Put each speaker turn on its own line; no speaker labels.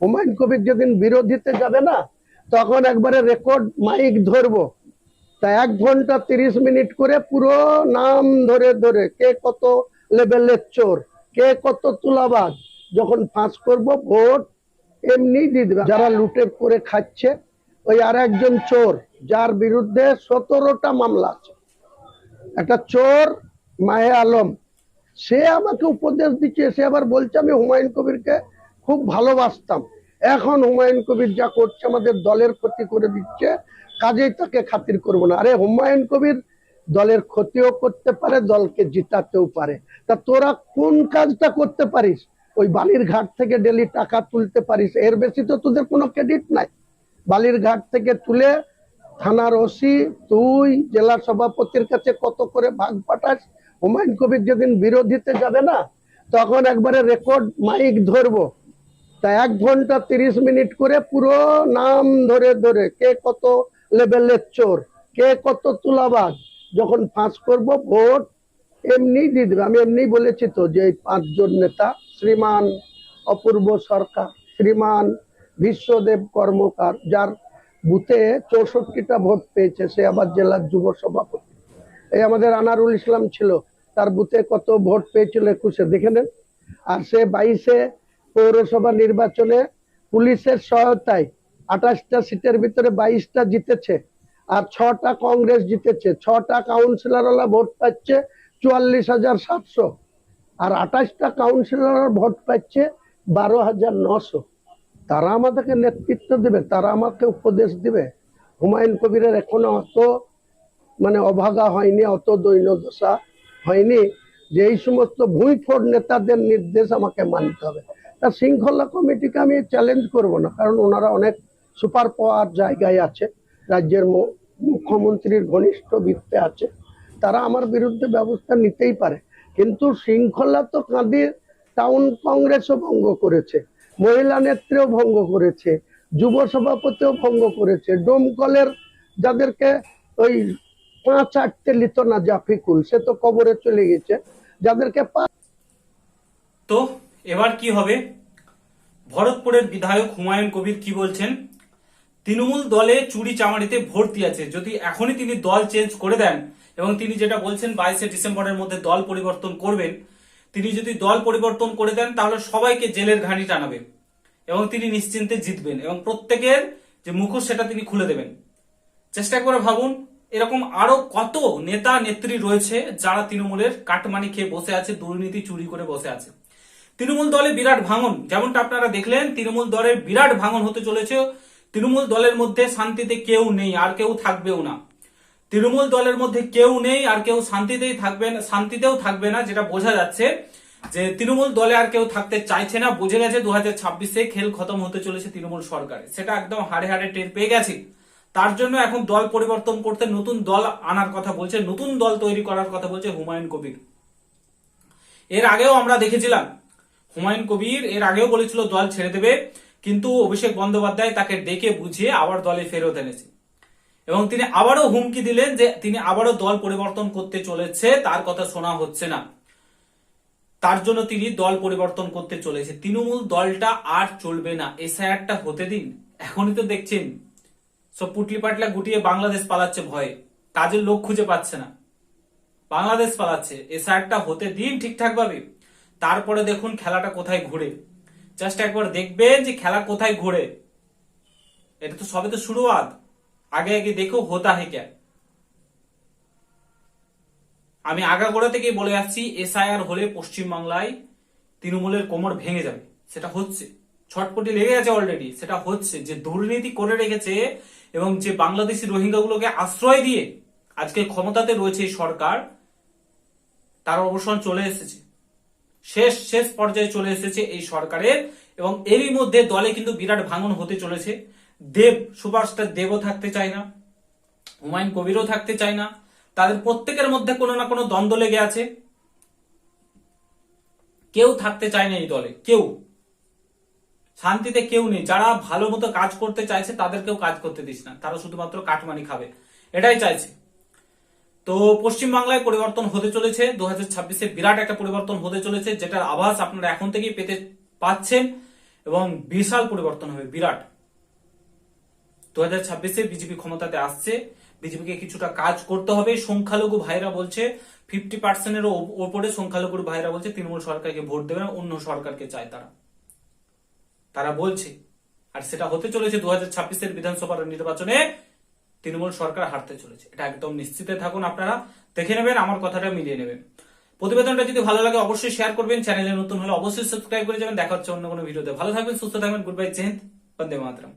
হুমায়ুন কবির যেদিন বিরোধীতে যাবে না, তখন একবারে রেকর্ড মাইক ধরবো। তা এক ঘণ্টা তিরিশ মিনিট করে পুরো নাম ধরে ধরে কে কত লেভেলের চোর, কে কত তুলাবাজ, যখন ফাঁস করব ভোট এমনি দিয়ে দেবে। যারা লুটে করে খাচ্ছে, ওই আর একজন চোর, যার বিরুদ্ধে সতেরোটা মামলা আছে। একটা চোর, মাহে আলম, সে আমাকে উপদেশ দিচ্ছে, সে আবার বলছে আমি হুমায়ুন কবিরকে খুব ভালোবাসতাম। এখন হুমায়ুন কবির যা করছে আমাদের দলের ক্ষতি করে দিচ্ছে, কাজেই তাকে খাতির করব না। আরে হুমায়ুন কবির দলের ক্ষতিও করতে পারে, দলকে জিতাতেও পারে। তা তোরা কোন কাজটা করতে পারিস? ওই বালির ঘাট থেকে ডেলি টাকা তুলতে পারিস, এর বেশি তো তোদের কোনো ক্রেডিট নাই। বালির ঘাট থেকে তুলে থানার ওসি, তুই, জেলা সভাপতির কাছে কত করে ভাগ পাঠাস? হুমায়ুন কবির যেদিন বিরোধীতে যাবে না, তখন একবারে রেকর্ড মাইক ধরবো। তা এক ঘণ্টা তিরিশ মিনিট করে পুরো নাম ধরে ধরে কে কত লেভেলের চোর, কে কত তুলাবাজ, যখন ফাঁস করব ভোট এমনি দিয়ে দেবে। আমি এমনি বলেছি তো যে পাঁচজন নেতা, শ্রীমান অপূর্ব সরকার, শ্রীমান বিশ্বদেব কর্মকার, যার বুথে চৌষট্টিটা ভোট পেয়েছে, সে আবার জেলার যুব সভাপতি। এই আমাদের আনারুল ইসলাম ছিল, তার বুথে কত ভোট পেয়েছিল একুশে, দেখে নেন। আর সে বাইশে পৌরসভা নির্বাচনে পুলিশের সহায়তায় আঠাশটা সিটের ভিতরে বাইশটা জিতেছে আর ছটা কংগ্রেস জিতেছে। ছটা কাউন্সিলরওয়ালা ভোট পাচ্ছে চুয়াল্লিশ হাজার সাতশো। আর আঠাশটা কাউন্সিলর ভোট পাচ্ছে বারো হাজার নশো। তারা আমাদেরকে নেতৃত্ব দেবে, তারা আমাকে উপদেশ দিবে। হুমায়ুন কবিরের এখনও অত মানে অভাগা হয়নি, অত দৈন্য দশা হয়নি যে এই সমস্ত ভূঁইফোড় নেতাদের নির্দেশ আমাকে মানতে হবে। তা শৃঙ্খলা কমিটিকে আমি চ্যালেঞ্জ করব না, কারণ ওনারা অনেক সুপার পাওয়ার জায়গায় আছে, রাজ্যের মুখ্যমন্ত্রীর ঘনিষ্ঠ বৃত্তে আছে, তারা আমার বিরুদ্ধে ব্যবস্থা নিতেই পারে। কিন্তু শৃঙ্খলা তো কাঁদি টাউন কংগ্রেসও ভঙ্গ করেছে, মহিলা নেত্রীও ভঙ্গ করেছে, যুব সভাপতিও ভঙ্গ করেছে ডোমকলের যাদেরকে ওই পাঁচ আটতে লিত না জাফিকুল, সে তো কবরে চলে গেছে, যাদেরকে
তো এবার কি হবে? ভরতপুরের বিধায়ক হুমায়ুন কবির কি বলছেন? তৃণমূল দলে চুরি চামারিতে ভর্তি আছে, যদি এখনই তিনি দল চেঞ্জ করে দেন এবং তিনি যেটা বলছেন বাইশে ডিসেম্বরের মধ্যে দল পরিবর্তন করবেন, তিনি যদি দল পরিবর্তন করে দেন, তাহলে সবাইকে জেলের ঘানি টানাবে এবং তিনি নিশ্চিন্তে জিতবেন এবং প্রত্যেকের যে মুখোশ সেটা তিনি খুলে দেবেন। চেষ্টা করে ভাবুন, এরকম আরও কত নেতা নেত্রী রয়েছে যারা তৃণমূলের কাটমানি খেয়ে বসে আছে, দুর্নীতি চুরি করে বসে আছে? তৃণমূল দলে বিরাট ভাঙন, যেমনটা আপনারা দেখলেন, তৃণমূল দলের বিরাট ভাঙন হতে চলেছে। তৃণমূল দলের মধ্যে শান্তিতে কেউ নেই, আর কেউ থাকবেও না। তৃণমূল দলের মধ্যে কেউ নেই, আর কেউ শান্তিতেই থাকবে না, শান্তিতেও থাকবে না, যেটা বোঝা যাচ্ছে যে তৃণমূল দলে আর কেউ থাকতে চাইছে না। বুঝে গেছে দু হাজার ছাব্বিশে খেল খতম হতে চলেছে তৃণমূল সরকারে। সেটা একদম হাড়ে হাড়ে টের পেয়ে গেছে। তার জন্য এখন দল পরিবর্তন করতে নতুন দল আনার কথা বলছে, নতুন দল তৈরি করার কথা বলছে হুমায়ুন কবির। এর আগেও আমরা দেখেছিলাম হুমায়ুন কবির এর আগেও বলেছিল, দল ছেড়ে দেবে। কিন্তু অভিষেক বন্দ্যোপাধ্যায় তাকে ডেকে বুঝিয়ে আবার দলে ফেরত এনেছে। এবং তিনি আবারও হুমকি দিলেন যে তিনি আবারও দল পরিবর্তন করতে চলেছে, তার কথা শোনা হচ্ছে না। তার জন্য তিনি দল পরিবর্তন করতে চলেছে। তৃণমূল দলটা আর চলবে না। এসআইআরটা হতে দিন। এখনই তো দেখছেন। সব পুটলি পাটলা গুটিয়ে বাংলাদেশ পালাচ্ছে ভয়ে। কাজের লোক খুঁজে পাচ্ছে না। বাংলাদেশ পালাচ্ছে। এসআইআরটা হতে দিন ঠিকঠাক ভাবে তারপরে দেখুন খেলাটা কোথায় ঘুরে। জাস্ট একবার দেখবেন যে খেলা কোথায় ঘুরে। এটা তো সবে তো শুরুয়াত। আগে আগে দেখো হোতা হে ক্যা। আমি আগাগোড়া থেকেই বলে আসছি এসআইআর হলে পশ্চিমবাংলায় তৃণমূলের কোমর ভেঙে যাবে। সেটা হচ্ছে। ছটপটি লেগে গেছে অলরেডি সেটা হচ্ছে যে দুর্নীতি করে রেখেছে এবং যে বাংলাদেশি রোহিঙ্গাগুলোকে আশ্রয় দিয়ে আজকে ক্ষমতাতে রয়েছে এই সরকার, তার অবসান চলে এসেছে। শেষ শেষ পর্যায়ে চলে এসেছে এই সরকারের এবং এরই মধ্যে দলে কিন্তু বিরাট ভাঙন হতে চলেছে। দেব সুভাষটা দেবও থাকতে চায় না, হুমায়ুন কবিরও থাকতে চায় না, তাদের প্রত্যেকের মধ্যে কোনো না কোনো দ্বন্দ্ব লেগে আছে। কেউ থাকতে চায় না এই দলে, কেউ। শান্তিতে কেউ নেই, যারা ভালো মতো কাজ করতে চাইছে তাদেরকেও কাজ করতে দিস না, তারা শুধুমাত্র কাটমানি খাবে। এটাই চাইছে। তো পশ্চিমবাংলায় পরিবর্তন হতে চলেছে। দু হাজার ছাব্বিশে বিরাট একটা পরিবর্তন হতে চলেছে, যেটার আভাস আপনারা এখন থেকেই পেতে পাচ্ছেন এবং বিশাল পরিবর্তন হবে, বিরাট। দু হাজার ছাব্বিশে বিজেপি ক্ষমতাতে আসছে, বিজেপিকে কিছুটা কাজ করতে হবে। সংখ্যালঘু ভাইরা বলছে ফিফটি পার্সেন্টের ওপরে সংখ্যালঘুর ভাইরা বলছে তৃণমূল সরকারকে ভোট দেবে না, অন্য সরকারকে চায় তারা। তারা বলছে, আর সেটা হতে চলেছে দু হাজার ছাব্বিশের বিধানসভার নির্বাচনে। তৃণমূল সরকার হারতে চলেছে। এটা একদম নিশ্চিতে থাকুন আপনারা। দেখে নেবেন, আমার কথাটা মিলিয়ে নেবেন। প্রতিবেদনটা যদি ভালো লাগে, অবশ্যই শেয়ার করবেন। চ্যানেলে নতুন হলে অবশ্যই সাবস্ক্রাইব করে যাবেন। দেখা হচ্ছে অন্য কোনো ভিডিওতে। ভালো থাকবেন, সুস্থ থাকবেন। গুড বাই জেন্ট বন্দে মাতরম